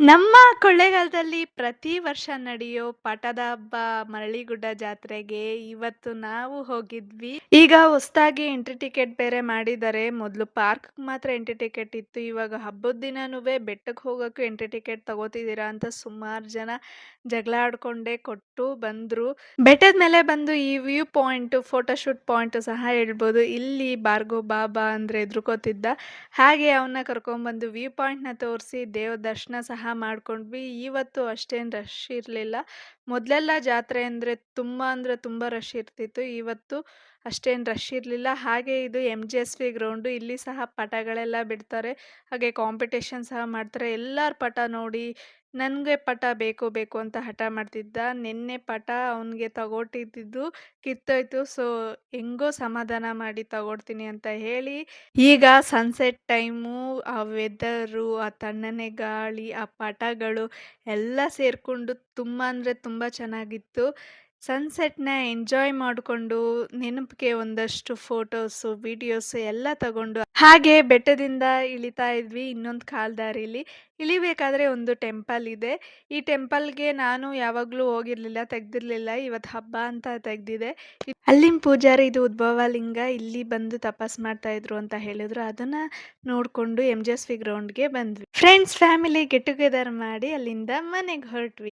ನಮ್ಮ ಕೊಳ್ಳೇಗಾಲದಲ್ಲಿ ಪ್ರತಿ ವರ್ಷ ನಡೆಯೋ ಪಟದ ಹಬ್ಬ ಮರಳಿಗುಡ್ಡ ಜಾತ್ರೆಗೆ ಇವತ್ತು ನಾವು ಹೋಗಿದ್ವಿ. ಈಗ ಹೊಸದಾಗಿ ಎಂಟ್ರಿ ಟಿಕೆಟ್ ಬೇರೆ ಮಾಡಿದ್ದಾರೆ. ಮೊದಲು ಪಾರ್ಕ್ ಮಾತ್ರ ಎಂಟ್ರಿ ಟಿಕೆಟ್ ಇತ್ತು. ಇವಾಗ ಹಬ್ಬದ ದಿನನೂ ಬೆಟ್ಟಕ್ಕೆ ಹೋಗೋಕ್ಕೂ ಎಂಟ್ರಿ ಟಿಕೆಟ್ ತಗೋತಿದ್ದೀರಾ ಅಂತ ಸುಮಾರು ಜನ ಜಗಳ ಆಡ್ಕೊಂಡೇ ಕೊಟ್ಟು ಬಂದ್ರು. ಬೆಟ್ಟದ ಮೇಲೆ ಬಂದು ಈ ವ್ಯೂ ಪಾಯಿಂಟ್ ಫೋಟೋಶೂಟ್ ಪಾಯಿಂಟ್ ಸಹ ಹೇಳ್ಬೋದು. ಇಲ್ಲಿ ಬಾರ್ಗೋ ಬಾಬಾ ಅಂದ್ರೆ ಎದುರುಕೋತಿದ್ದ. ಹಾಗೆ ಅವನ್ನ ಕರ್ಕೊಂಡ್ಬಂದು ವ್ಯೂ ಪಾಯಿಂಟ್ನ ತೋರಿಸಿ ದೇವ್ರ ದರ್ಶನ ಸಹ ಮಾಡ್ಕೊಂಡ್ವಿ. ಇವತ್ತು ಅಷ್ಟೇನು ರಶ್ ಇರಲಿಲ್ಲ. ಮೊದಲೆಲ್ಲ ಜಾತ್ರೆ ಅಂದರೆ ತುಂಬ ಅಂದರೆ ತುಂಬ ರಶ್ ಇರ್ತಿತ್ತು. ಇವತ್ತು ಅಷ್ಟೇನು ರಶ್ ಇರಲಿಲ್ಲ. ಹಾಗೆ ಇದು M G S V ground ಇಲ್ಲಿ ಸಹ ಪಟಗಳೆಲ್ಲ ಬಿಡ್ತಾರೆ. ಹಾಗೆ ಕಾಂಪಿಟೇಷನ್ ಸಹ ಮಾಡ್ತಾರೆ. ಎಲ್ಲರ ಪಟ ನೋಡಿ ನನಗೆ ಪಟ ಬೇಕು ಬೇಕು ಅಂತ ಹಠ ಮಾಡ್ತಿದ್ದ. ನಿನ್ನೆ ಪಟ ಅವನಿಗೆ ತಗೊಟ್ಟಿದ್ದು ಕಿತ್ತೋಯ್ತು. ಸೊ ಹೆಂಗೋ ಸಮಾಧಾನ ಮಾಡಿ ತಗೊಡ್ತೀನಿ ಅಂತ ಹೇಳಿ ಈಗ ಸನ್ಸೆಟ್ ಟೈಮು ಆ ವೆದರು ಆ ತಣ್ಣನೆ ಗಾಳಿ, ಆ ಪಟಗಳು ಎಲ್ಲ ಸೇರಿಕೊಂಡು ತುಂಬ ಅಂದರೆ ತುಂಬ ಚೆನ್ನಾಗಿತ್ತು. ಸನ್ಸೆಟ್ನ ಎಂಜಾಯ್ ಮಾಡಿಕೊಂಡು ನೆನಪಿಗೆ ಒಂದಷ್ಟು ಫೋಟೋಸು, ವಿಡಿಯೋಸು ಎಲ್ಲ ತಗೊಂಡು ಹಾಗೆ ಬೆಟ್ಟದಿಂದ ಇಳಿತಾ ಇದ್ವಿ ಇನ್ನೊಂದು ಕಾಲ್ದಾರಿಲಿ. ಇಳಿಬೇಕಾದ್ರೆ ಒಂದು ಟೆಂಪಲ್ ಇದೆ. ಈ ಟೆಂಪಲ್ಗೆ ನಾನು ಯಾವಾಗಲೂ ಹೋಗಿರ್ಲಿಲ್ಲ, ತೆಗ್ದಿರ್ಲಿಲ್ಲ. ಇವತ್ತು ಹಬ್ಬ ಅಂತ ತೆಗ್ದಿದೆ. ಅಲ್ಲಿನ ಪೂಜಾರಿ ಇದು ಉದ್ಭವ ಲಿಂಗ, ಇಲ್ಲಿ ಬಂದು ತಪಾಸ್ ಮಾಡ್ತಾ ಇದ್ರು ಅಂತ ಹೇಳಿದ್ರು. ಅದನ್ನ ನೋಡ್ಕೊಂಡು ಎಂ ಜಿ ಎಸ್ ವಿ ಬಂದ್ವಿ. ಫ್ರೆಂಡ್ಸ್, ಫ್ಯಾಮಿಲಿ ಗೆಟ್ ಟುಗೆದರ್ ಮಾಡಿ ಅಲ್ಲಿಂದ ಮನೆಗೆ ಹೊರಟ್ವಿ.